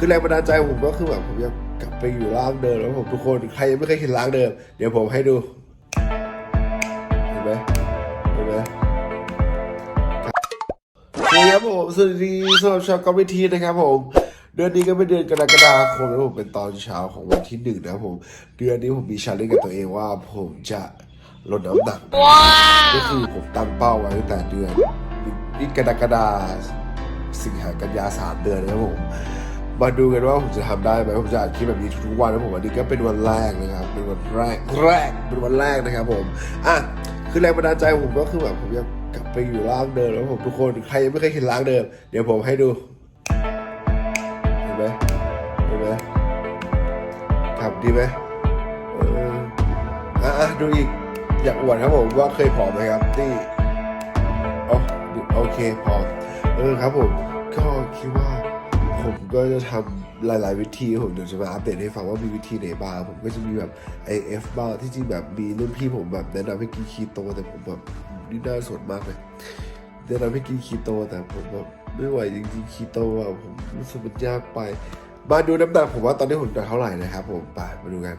คือแรงบันดาลใจผมก็คือแบบผมอยากกลับไปอยู่ร่างเดิมแล้วผมทุกคนใครยังไม่เคยเห็นร่างเดิม เดี๋ยวผมให้ดู เห็นไหมเห็นไหมนี่ครับผมสวัสดีสำหรับชาวกอมมิทีนะครับผมเดือนนี้ก็เป็นเดือนกรกฎาคมแล้วผมเป็นตอนเช้าของวันที่หนึ่งนะครับผม เดือนนี้ผมมีชาเลนจ์กับตัวเองว่าผมจะลดน้ำหนักก็คือผมตั้งเป้าไว้ตั้งแต่เดือนนี่กรกฎาสิงหากันยาสามเดือนนะครับผม มาดูกันว่าผมจะทำได้ไหมผมจะอัดคลิปแบบนี้ทุกวันนะผมวันนี้ก็เป็นวันแรกนะครับ เป็นวันแรกแรกเป็นวันแรกนะครับผมอะคือแรงบันดาลใจผมก็คือแบบผมอยากกลับไปอยู่ร่างเดิมแล้วผมทุกคนใครยังไม่เคยเห็นร่างเดิม เดี๋ยวผมให้ดูเห็นไหมเห็นไหมครับดีไหมเอออะอะดูอีกอยากอวดครับผมว่าเคยผอมไหมครับนี่อ๋อโอเคผอมเออครับผมก็คิดว่า ผมก็จะทำหลาย ๆ วิธีผมเดี๋ยวจะมาอัปเดตให้ฟังว่ามีวิธีไหนบ้างผมก็จะมีแบบ AF บ้างที่จริงแบบมีรุ่นพี่ผมแบบแนะนำให้กินคีโตแต่ผมแบบนี่น่าสนมากเลยแนะนำให้กินคีโตแต่ผมแบบไม่ไหวจริงๆคีโตอะผมรู้สึกมันยากไป มาดูน้ำหนักผมว่าตอนนี้ผมจะเท่าไหร่นะครับผมไปมาดูกัน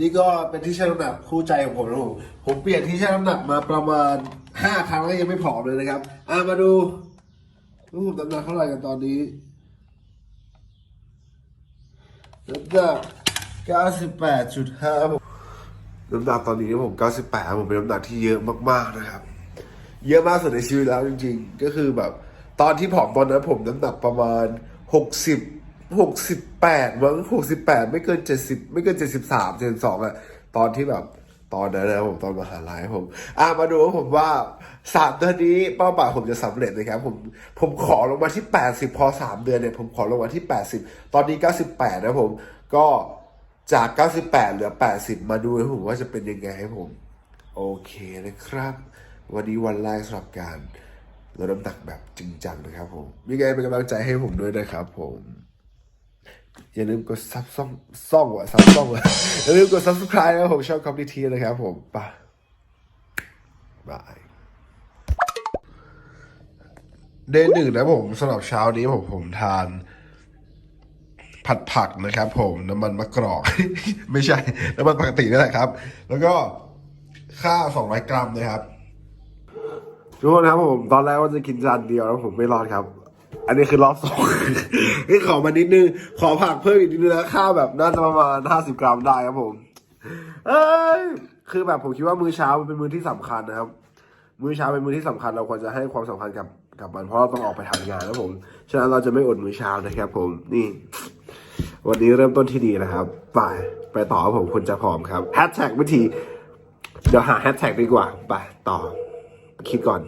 นี่ก็เป็นที่ชั่งน้ำหนักคู่ใจของผมนะผมผมเปลี่ยนที่ชั่งน้ำหนักมาประมาณห้าครั้งแล้วยังไม่ผอมเลยนะครับอะมาดู ว่าผมน้ำหนักเท่าไหร่กันตอนนี้น้ำหนัก98.5น้ำหนักตอนนี้ผม 98ผมเป็นน้ำหนักที่เยอะมากๆนะครับ เยอะมากสุดในชีวิตแล้วจริง ๆ ก็คือแบบ ตอนที่ผอมตอนนั้นผมน้ำหนักประมาณ 60 68มั้ง68 ไม่เกิน 70 ไม่เกิน 73 72อะตอนที่แบบ ตอนนั้นนะผมตอนมหาลัยผมอะมาดูว่าผมว่าสามเดือนนี้เป้าหมายผมจะสำเร็จนะครับผมผมขอลงมาที่80พอ3เดือนเนี่ยผมขอลงมาที่80ตอนนี้98นะผมก็จาก 98 เหลือ 80 มาดูนะผมว่าจะเป็นยังไงให้ผม โอเคนะครับ วันนี้วันแรกสำหรับการลดน้ำหนักแบบจริงจังนะครับผมยังไงเป็นกำลังใจให้ผมด้วยนะครับผม อย่าลืมกดซับซ่องซ่องว่ะซับซ่องว่ะอย่าลืมกด subscribe นะครับผมช่องคอมดิทีนะครับผมไปบายเดย์หนึ่งนะผมสำหรับเช้านี้ผมผมทาน ผัดผักนะครับผมน้ำมันมะกรอก ไม่ใช่ น้ำมันปกตินี่แหละครับ แล้วก็ข้าว200กรัมนะครับทุกคนครับผม ตอนแรกว่าจะกินจานเดียวแล้วผมไม่รอดครับ อันนี้คือรอบสองนี่ขอมานิดนึง ขอผักเพิ่มอีกนิดนึงนะข้าวแบบน่าจะประมาณ50กรัมได้ครับผม เอ้ย คือแบบผมคิดว่ามื้อเช้ามันเป็นมื้อที่สำคัญนะครับ มื้อเช้าเป็นมื้อที่สำคัญเราควรจะให้ความสำคัญกับกับมันเพราะเราต้องออกไปทำงานนะผม ฉะนั้นเราจะไม่อดมื้อเช้านะครับ ผม นี่ วันนี้เริ่มต้นที่ดีนะครับ ไป ไปต่อครับผมคุณจะผอมครับแฮชแท็กวิธี เดี๋ยวหาแฮชแท็กดีกว่า ไปต่อ คิดก่อน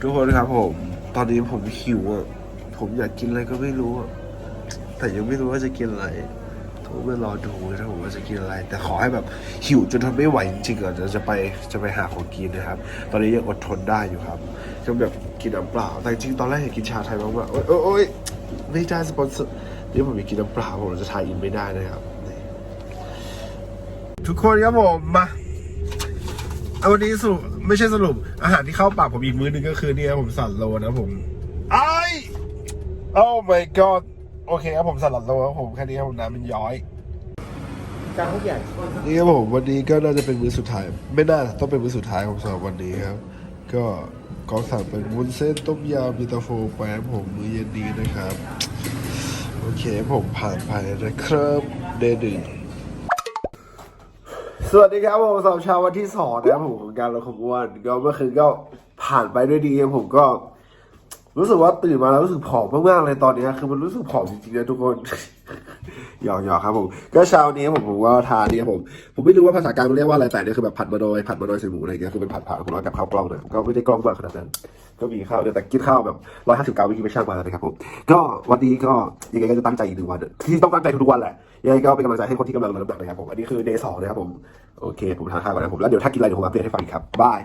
ทุกคนครับผม ตอนนี้ผมหิวอะ ผมอยากกินอะไรก็ไม่รู้อะแต่ยังไม่รู้ว่าจะกินอะไรผมไปรอดูนะผมว่าจะกินอะไร แต่ขอให้แบบหิวจนทนไม่ไหวจริงๆก่อนจะจะไปจะไปหาของกินนะครับ ตอนนี้ยังอดทนได้อยู่ครับก็แบบกินน้ำเปล่า แต่จริงๆตอนแรกอยากกินชาไทยมากๆโอ๊ยโอ๊ยไม่ได้สปอนเซอร์นี่ผมอยากกินน้ำเปล่าผมจะทายอินไม่ได้นะครับ ทุกคนครับผมมา เอาวันนี้สรุปไม่ใช่สรุป อาหารที่เข้าปากผมอีกมื้อหนึงก็คือเนี่ยผมสั่นโลนะผมไอ Oh my god โอเคครับผมสลัดโลครับผมแค่นี้ครับผมน้ำเป็นย้อย จานทุกอย่างนี่ครับผมวันนี้ก็น่าจะเป็นมื้อสุดท้าย ไม่น่าต้องเป็นมื้อสุดท้ายของสำหรับวันนี้ครับ ก็กองสั่งเป็นวุ้นเส้นต้มยำมิตาโฟไปครับผมมื้อเย็นนี้นะครับ โอเคผมผ่านไปนะครับเดย์หนึ่ง สวัสดีครับผมสำหรับเช้าวันที่สองนะครับผมของการลดความอ้วนก็เมื่อคืนก็ผ่านไปด้วยดีผมก็ รู้สึกว่าตื่นมาแล้วรู้สึกผอมมากๆเลยตอนนี้คือมันรู้สึกผอมจริงๆนะทุกคน หยอกหยอกครับผม ก็เช้านี้ผมผมว่าทานนี่ครับผม ผมไม่รู้ว่าภาษากลางมันเรียกว่าอะไรแต่เนี่ยคือแบบผัดมาโดยผัดมาโดยใส่หมูอะไรเงี้ยคือเป็นผัดผักของเรากับข้าวกล้องนะก็ไม่ได้กล้องมากขนาดนั้น ก็มีข้าวเนี่ยแต่กินข้าวแบบร้อยห้าสิบกรัมเมื่อกี้ไม่ช่างมาแล้วนะครับผม ก็วันนี้ก็ยังไงก็จะตั้งใจอีกหนึ่งวันที่ต้องตั้งใจทุกวันแหละยังไงก็เป็นกำลังใจให้คนที่กำลังลดน้ำหนักนะครับผม อันนี้คือเดย์สองนะครับผม โอเค ผมทานข้าวก่อนนะผมแล้วเดี๋ยวถ้ากินอะไรเดี๋ยวผมอัปเดตให้ฟังครับบาย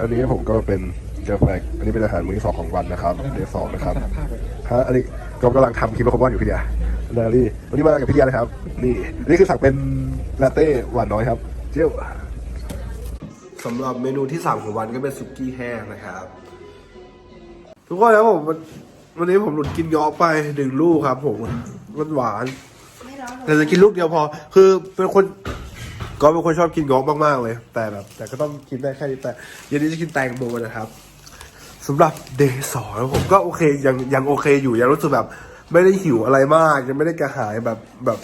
อันนี้ผมก็เป็นเจอแฟกอันนี้เป็นอาหารมื้อสองของวันนะครับเดย์สองนะครับฮะอันนี้ก็กำลังทำคิดว่าคอมบอนอยู่พี่เดีย นาลี่วันนี้มากับพี่เดียนะครับ นี่นี่คือสั่งเป็นลาเต้หวานน้อยครับ เจียวสำหรับเมนูที่สามของวันก็เป็นซุกี้แห้งนะครับ ทุกคนครับผมวันนี้ผมหลุดกินยอไปหนึ่งลูกครับ ผมมันหวานแต่จะกินลูกเดียวพอ คือเป็นคนก็เป็นคนชอบกินยอมากๆเลย แต่แบบ แต่ก็ต้องกินได้แค่นี้แต่เย็นนี้จะกินแตงโมนะครับสำหรับเดย์สองผมก็โอเคยังยังโอเคอยู่ยังรู้สึกแบบ ไม่ได้หิวอะไรมาก ยังไม่ได้กระหายแบบแบบ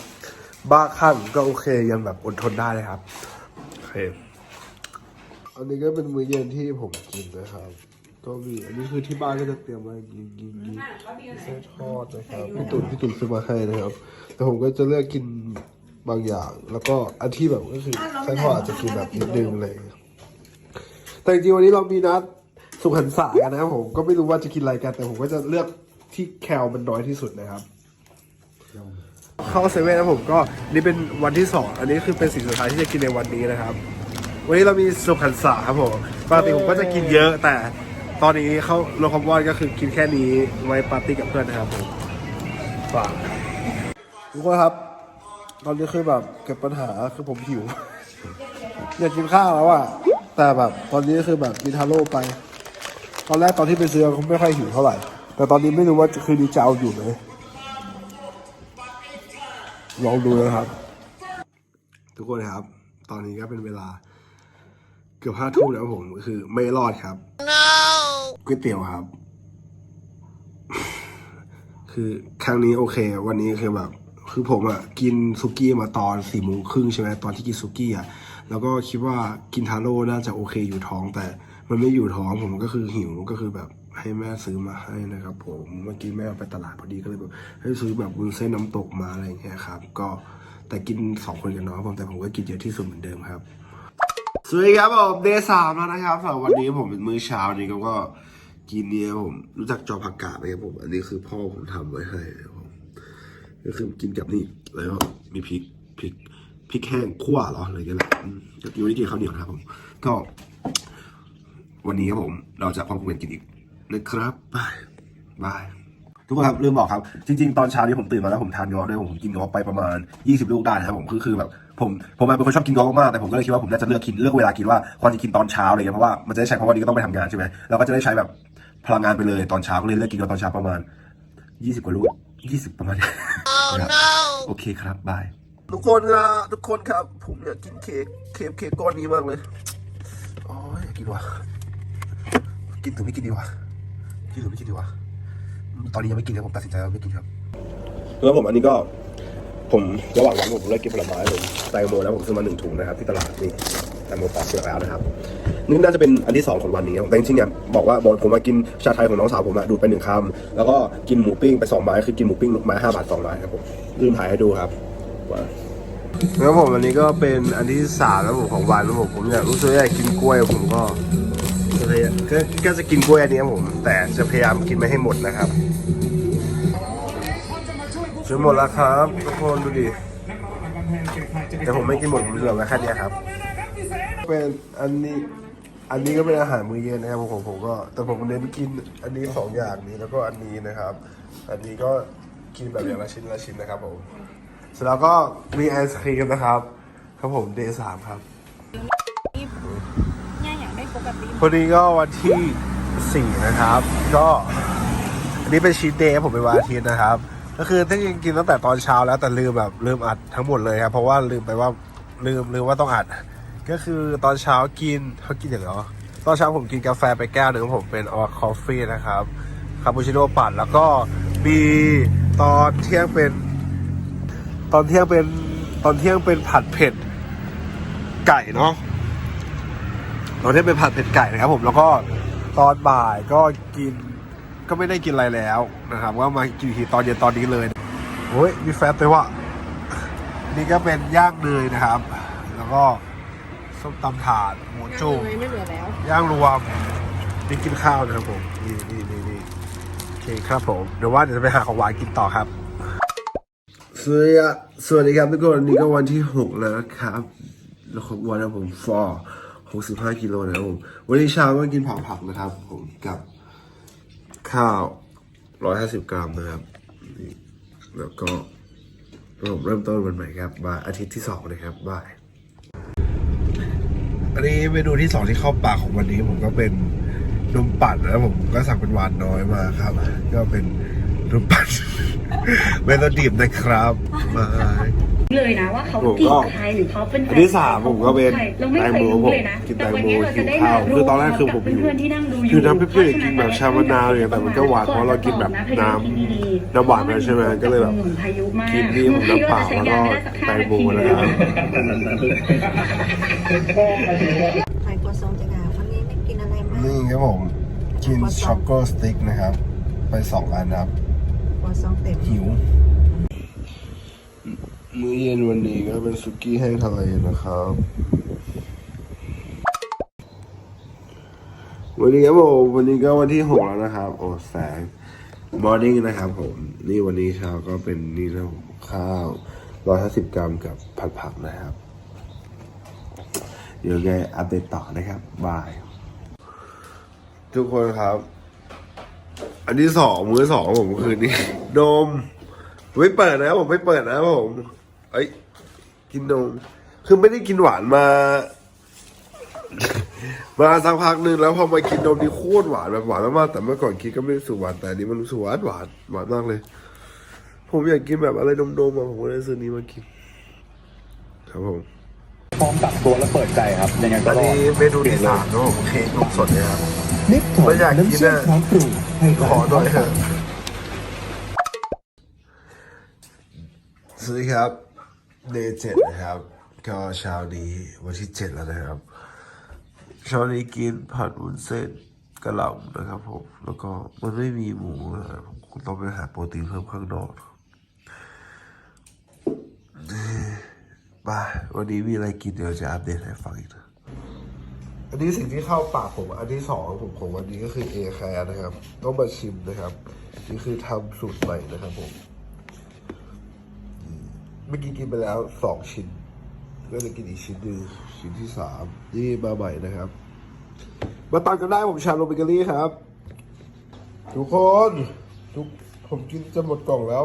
บ้าคลั่งก็โอเคยังแบบอดทนได้เลยครับโอเคอันนี้ก็เป็นมื้อเย็นที่ผมกินนะครับ ก็มีอันนี้คือที่บ้านก็จะเตรียมไว้กินกินกินไส้ทอดนะครับพี่ตุ่นพี่ตุ่นซื้อมาให้นะครับแต่ผมก็จะเลือกกินบางอย่าง แล้วก็อันที่แบบก็คือไส้ทอดอาจจะกินแบบนิดนึงอะไรอย่างเลย แต่จริงๆวันนี้เรามีนัดสุขหันษากันนะครับผมก็ไม่รู้ว่าจะกินอะไรกันแต่ผมก็จะเลือก ที่แคลมันน้อยที่สุดนะครับ เข้าเซเว่นนะผมก็นี่เป็นวันที่สองอันนี้คือเป็นสิ่งสุดท้ายที่จะกินในวันนี้นะครับ วันนี้เรามีสุขันสาครับผมปกติผมก็จะกินเยอะ แต่ตอนนี้เขาโลคอมวอนก็คือกินแค่นี้ไว้ปาร์ตี้กับเพื่อนนะครับผมฝากทุกคนครับ ตอนนี้คือแบบเกิดปัญหาคือผมหิวอยากกินข้าวแล้วอะแต่แบบตอนนี้คือแบบกินทาโร่ไป ตอนแรกตอนที่ไปซื้อเขาไม่ค่อยหิวเท่าไหร่ แต่ตอนนี้ไม่รู้ว่าคืนนี้จะเอาอยู่ไหมลองดูนะครับ ทุกคนครับ ตอนนี้ก็เป็นเวลา เกือบห้าทุ่มแล้วผมคือ ไม่รอดครับก๋วยเตี๋ยวครับ คือครั้งนี้โอเค วันนี้คือแบบ คือผมอะกินซุกี้มาตอนสี่โมงครึ่งใช่ไหมตอนที่กินซุกี้อะแล้วก็คิดว่ากินทาโร่น่าจะโอเคอยู่ท้องแต่ มันไม่อยู่ท้องผมก็คือหิวก็คือแบบ ให้แม่ซื้อมาให้นะครับ ผมเมื่อกี้แม่เอาไปตลาดพอดีก็เลยแบบให้ซื้อแบบวุ้นเส้นน้ำตกมาอะไรอย่างเงี้ยครับ ก็แต่กินสองคนกับน้องผมแต่ผมก็กินเยอะที่สุดเหมือนเดิมครับสวัสดีครับผมเดย์สามแล้วนะครับสำหรับวันนี้ผมเป็นมื้อเช้านี้ก็ก็กินเนี่ยผมรู้จักจอผักกาดไหมครับผมอันนี้คือพ่อผมทำไว้ให้ผมก็คือกินกับนี่แล้วมีพริกพริกพริกแห้งคั่วเหรออะไรกันแหละก็กินวันนี้กินข้าวเหนียวนะครับผมก็วันนี้ครับผมเราจะพร้อมกันกินอีก นะครับบายบายทุกคนครับลืมบอกครับ จริง ๆ ตอนเช้านี้ผมตื่นมาแล้วผมทานงอด้วยผมกินงอไปประมาณ 20 ลูกได้นะครับผมคือคือแบบผมผมเป็นคนชอบกินงอมากๆแต่ผมก็เลยคิดว่าผมน่าจะเลือกกินเลือกเวลากินว่าควรจะกินตอนเช้าอะไรเงี้ยเพราะว่ามันจะได้ใช้เพราะวันนี้ก็ต้องไปทำงานใช่ไหมเราก็จะได้ใช้แบบพลังงานไปเลยตอนเช้าก็เลยเลือกกินตอนเช้าประมาณ 20 กว่าลูก 20 ประมาณนี้นะครับโอเคครับบายทุกคนครับทุกคนครับ ผมอยากกินเค้กเค้กเค้กก้อนนี้มากเลยโอ้ยอยากกินว่ะกินถึงไม่กินดีวะ กินถึงไม่กินดีวะตอนนี้ยังไม่กินครับผมตัดสินใจว่าไม่กินครับแล้วผมอันนี้ก็ ผมระหว่างวันผมเลิกกินผลไม้ผมแตงโมแล้วผมซื้อมาหนึ่งถุงนะครับที่ตลาดนี่แตงโมปอกเปลือกแล้วนะครับนี่น่าจะเป็นอันที่สองของวันนี้ครับแต่จริงๆเนี่ยบอกว่าบอกผมมากินชาไทยของน้องสาวผมอะดูดไปหนึ่งคำแล้วก็กินหมูปิ้งไปสองไม้คือกินหมูปิ้งไม้ห้าบาทสองไม้ครับผมลืมถ่ายให้ดูครับแล้วผมอันนี้ก็เป็นอันที่สามแล้วผมของวันแล้วผมผมอยากรู้สึกอยากกินกล้วยผมก็ ก็เลยก็ก็จะกินกล้วยอันนี้ครับผม แต่จะพยายามกินไม่ให้หมดนะครับจนหมดแล้วครับทุกคนดูดิแต่ผมไม่กินหมดผมเหลือไว้แค่นี้ครับ เป็นอันนี้อันนี้ก็เป็นอาหารมื้อเย็นนะครับผมผมก็ แต่ผมเน้นกินอันนี้สองอย่างนี้แล้วก็อันนี้นะครับ อันนี้ก็กินแบบอย่างละชิ้นละชิ้นนะครับผมเสร็จแล้วก็มีไอศครีมนะครับ ครับผมเดย์สามครับ วันนี้ก็วันที่สี่นะครับ ก็อันนี้เป็นชีทเดย์ผมเป็นวันอาทิตย์นะครับ ก็คือที่จริงกินตั้งแต่ตอนเช้าแล้วแต่ลืมแบบลืมอัดทั้งหมดเลยครับเพราะว่าลืมไปว่าลืมลืมว่าต้องอัด ก็คือตอนเช้ากินเขากินอย่างไรวะตอนเช้าผมกินกาแฟไปแก้วหนึ่งผมเป็นออคอฟฟี่นะครับคาปูชิโน่ปั่นแล้วก็มีตอนเที่ยงเป็น ตอนเที่ยงเป็นตอนเที่ยงเป็นผัดเผ็ดไก่เนาะ ตอนนี้เป็นผัดเผ็ดไก่นะครับผมแล้วก็ตอนบ่ายก็กินก็ไม่ได้กินอะไรแล้วนะครับว่ามากินทีตอนเย็นตอนนี้เลยโอ้ยมีแฟตเลยว่ะนี่ก็เป็นย่างเนยนะครับ แล้วก็ส้มตำถาดหมูจุ่มเลยไม่เหลือแล้วย่างรวมนี่กินข้าวนะครับผมนี่นี่นี่นี่โอเคครับผมเดี๋ยวว่าเดี๋ยวจะไปหาของหวานกินต่อครับสวัสดีครับสวัสดีครับทุกคนวันนี้ก็วันที่หกแล้วนะครับแล้วของวันนะผมฟอร์ หกสิบห้ากิโลนะครับผมวันนี้เช้าก็กินผักผักนะครับ ผมกับข้าวร้อยห้าสิบกรัมนะครับ แล้วก็ผมเริ่มต้นวันใหม่ครับบายอาทิตย์ที่สองนะครับบ่ายอันนี้เมนูที่สองที่เข้าปากของวันนี้ผมก็เป็นนมปั่นนะครับผมก็สั่งเป็นหวานน้อยมาครับ ก็เป็นนมปั่นเมโลดิบนะครับบาย เลยนะว่าเขาผมจีก็บใครหรือเขาเป็นแฟอันที่สามผมก็เป็นเราไม่เคยแตงโมรู้ผมเลยนะกินแต่วันแตงโมนี้เราจะได้หิวข้าวมาคือตอนแรกคือผมหิวเพื่อนๆที่นั่งดูอยู่คือน้ำเปรี้ยวๆอยากกินแบบชามะนาวอย่างเงี้ยแต่มันก็หวานเพราะเรากินแบบน้ำน้ำหวานไปใช่ไหมก็เลยแบบพายุมากกินนี่ผมน้ำเปล่าแล้วก็แตงโมนะครับไข่กัวซองจะงาวันนี้ไม่กินอะไรมากนี่ครับผมกินช็อกโกสติ๊กนะครับ ไปสองอันนะครับกัวซองเต็มหิว มื้อเย็นวันนี้ก็เป็นสุกี้แห้งทะเลนะครับ วันนี้ครับผมวันนี้ก็วันที่หกแล้วนะครับ โอ้แสงมอร์นิ่งนะครับผม นี่วันนี้เช้าก็เป็นนี่นะข้าวร้อยห้าสิบกรัมกับผัดผักนะครับ เดี๋ยวแกอัปเดตต่อนะครับบาย ทุกคนครับ อันที่สองมื้อสองผมคือนี่นมผมไม่เปิดนะผมไม่เปิดนะผม เอ้ย กินนม คือไม่ได้กินหวานมา มาสักพักหนึ่งแล้วพอมากินนมนี่โคตรหวานแบบหวานมากๆแต่เมื่อก่อนกินก็ไม่รู้สึกหวานแต่อันนี้มันรู้สึกหวานหวานหวานมากเลย ผมอยากกินแบบอะไรนมๆอะผมก็เลยซื้อนี้มากิน ครับผมพร้อมปรับตัวและเปิดใจครับยังไงก็อันรอนี้ดเมนูที่สามนะผมเค้กนมสดเลยครับนิดถอไม่อยากกินน้ำเชื่อมอะค้างปรุงให้ขอหน่อยเถอะสวัสดีครับ เดย์เจ็ดนะครับ ก็เช้านี้วันที่เจ็ดแล้วนะครับ เช้านี้กินผัดวุ้นเส้นกระหล่ำนะครับผมแล้วก็มันไม่มีหมูนะผมคงต้องไปหาโปรตีนเพิ่มข้างนอกบ้าวันนี้มีอะไรกินเดี๋ยวจะอัปเดตให้ฟังอีกนะอันนี้สิ่งที่เข้าปากผมอันที่สองผมของวันนี้ก็คือเอแคร์นะครับ ต้องมาชิมนะครับ นี่คือทำสูตรใหม่นะครับผม มเมื่อกี้กินไปแล้วสองชิ้น ก็เลยกินอีกชิ้นหนึ่งชิ้นที่สามนี่มาใหม่นะครับ มาตามกันได้ผมชาโลเบเกอรี่ครับ ทุกคนทุกผมกินจะหมดกล่องแล้ว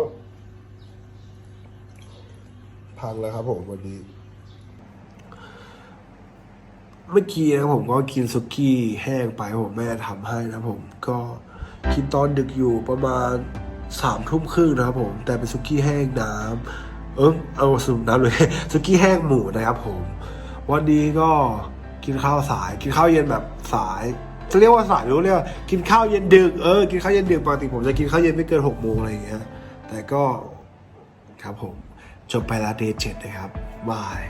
พังแล้วครับผมวันนี้เมื่อกี้นะผมก็กินซุกี้แห้งไปผมแม่ทำให้นะผมก็กินตอนดึกอยู่ประมาณสามทุ่มครึ่งนะครับผม แต่เป็นซุกี้แห้งน้ำ เออเอาสุน้ำเลยสุกี้แห้งหมูนะครับผม วันนี้ก็กินข้าวสาย กินข้าวเย็นแบบสายจะเรียกว่าสายหรือเรียกว่ากินข้าวเย็นดึกเออกินข้าวเย็นดึกปกติผมจะกินข้าวเย็นไม่เกินหกโมงอะไรอย่างเงี้ยแต่ก็ครับผมจบไปแล้วเดย์เจ็ดนะครับบาย